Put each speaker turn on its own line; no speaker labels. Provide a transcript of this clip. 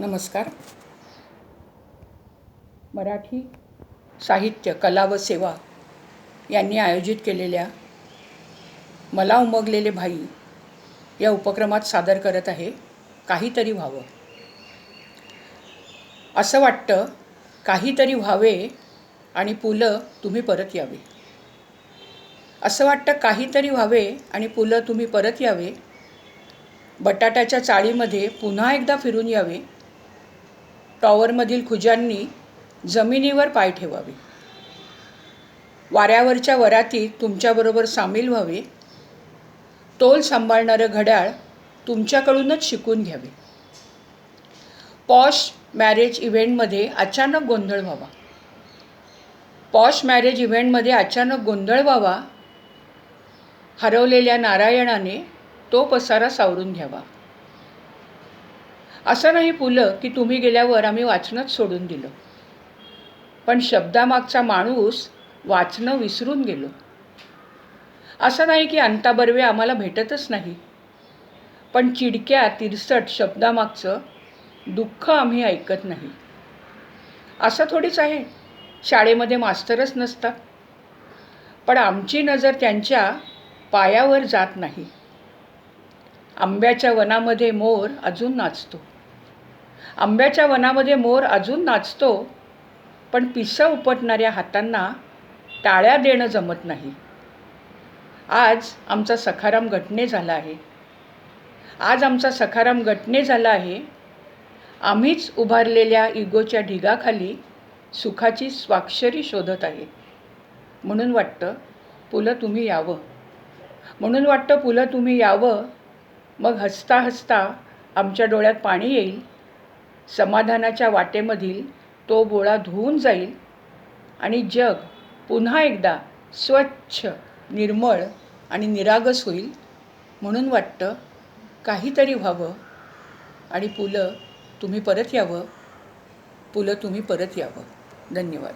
नमस्कार. मराठी साहित्य कला व सेवा यांनी आयोजित केलेल्या मला उमगलेले भाई या उपक्रमात सादर करत आहे काहीतरी व्हावं. असं वाटतं काहीतरी व्हावे आणि पुलं तुम्ही परत यावे. असं वाटतं काहीतरी व्हावे आणि पुलं तुम्ही परत यावे. बटाट्याच्या चाळीमध्ये पुन्हा एकदा फिरून यावे. टॉवरमधील खुजांनी जमिनीवर पाय ठेवावे. वाऱ्यावरच्या वरातीत तुमच्याबरोबर सामील व्हावे. तोल सांभाळणारं घड्याळ तुमच्याकडूनच शिकून घ्यावे. पॉश मॅरेज इव्हेंटमध्ये अचानक गोंधळ व्हावा. पॉश मॅरेज इव्हेंटमध्ये अचानक गोंधळ व्हावा. हरवलेल्या नारायणाने तो पसारा सावरून घ्यावा. असं नाही पुलं की तुम्ही गेल्यावर आम्ही वाचणंच सोडून दिलं. पण शब्दामागचा माणूस वाचणं विसरून गेलो. असं नाही की अंताबर्वे आम्हाला भेटतच नाही. पण चिडक्या तिरसट शब्दामागचं दुःख आम्ही ऐकत नाही. असं थोडीच आहे. शाळेमध्ये मास्तरच नसतात. पण आमची नजर त्यांच्या पायावर जात नाही. आंब्याच्या वनामध्ये मोर अजून नाचतो. आंब्याच्या वनामध्ये मोर अजून नाचतो पण पिसं उपटणाऱ्या हातांना टाळ्या देणं जमत नाही. आज आमचा सखाराम घटने झाला आहे. आज आमचा सखाराम घटने झाला आहे. आम्हीच उभारलेल्या इगोच्या ढिगाखाली सुखाची स्वाक्षरी शोधत आहे. म्हणून वाटतं पुलं तुम्ही यावं. म्हणून वाटतं पुलं तुम्ही यावं. मग हसता हसता आमच्या डोळ्यात पाणी येईल. समाधानाच्या वाटेमधील तो बोळा धुवून जाईल आणि जग पुन्हा एकदा स्वच्छ निर्मळ आणि निरागस होईल म्हणून वाटतं काहीतरी व्हावं आणि पुलं तुम्ही परत यावं. पुलं तुम्ही परत यावं. धन्यवाद.